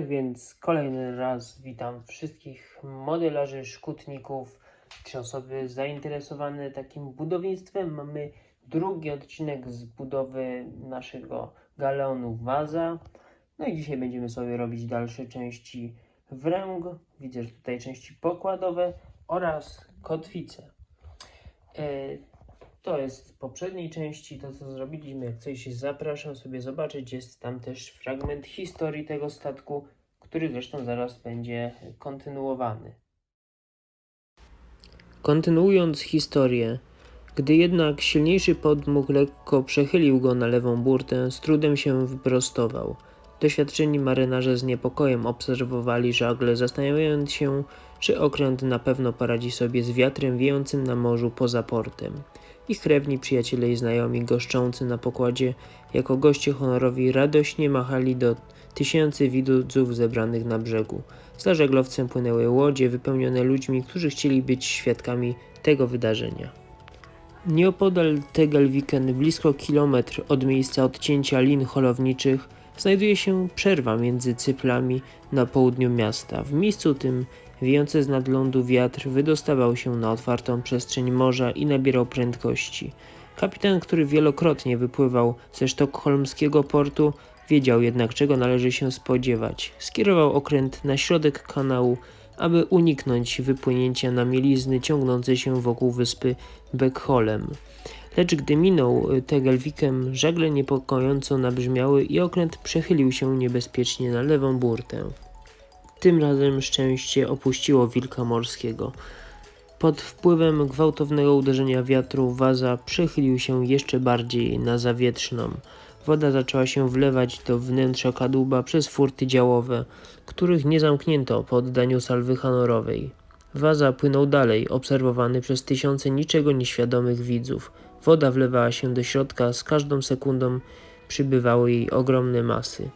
więc kolejny raz witam wszystkich modelarzy, szkutników, czy osoby zainteresowane takim budownictwem. Mamy drugi odcinek z budowy naszego galeonu Waza. No i dzisiaj będziemy sobie robić dalsze części wręg. Widzę, że tutaj części pokładowe oraz kotwice. E, to jest z poprzedniej części, to co zrobiliśmy. Jak coś zapraszam sobie zobaczyć. Jest tam też fragment historii tego statku, który zresztą zaraz będzie kontynuowany. Kontynuując historię, gdy jednak silniejszy podmuch lekko przechylił go na lewą burtę, z trudem się wyprostował. Doświadczeni marynarze z niepokojem obserwowali żagle, zastanawiając się, czy okręt na pewno poradzi sobie z wiatrem wiejącym na morzu poza portem. Ich krewni, przyjaciele i znajomi goszczący na pokładzie jako goście honorowi radośnie machali do tysięcy widzów zebranych na brzegu. Za żaglowcem płynęły łodzie wypełnione ludźmi, którzy chcieli być świadkami tego wydarzenia. Nieopodal Tegelviken, blisko kilometr od miejsca odcięcia lin holowniczych, znajduje się przerwa między cyplami na południu miasta. W miejscu tym wiejący z nadlądu wiatr wydostawał się na otwartą przestrzeń morza i nabierał prędkości. Kapitan, który wielokrotnie wypływał ze sztokholmskiego portu, wiedział jednak czego należy się spodziewać. Skierował okręt na środek kanału, aby uniknąć wypłynięcia na mielizny ciągnące się wokół wyspy Beckholm. Lecz gdy minął Tegelvikem, żagle niepokojąco nabrzmiały i okręt przechylił się niebezpiecznie na lewą burtę. Tym razem szczęście opuściło wilka morskiego. Pod wpływem gwałtownego uderzenia wiatru waza przechylił się jeszcze bardziej na zawietrzną. Woda zaczęła się wlewać do wnętrza kadłuba przez furty działowe, których nie zamknięto po oddaniu salwy honorowej. Waza płynął dalej, obserwowany przez tysiące niczego nieświadomych widzów. Woda wlewała się do środka, z każdą sekundą przybywały jej ogromne masy.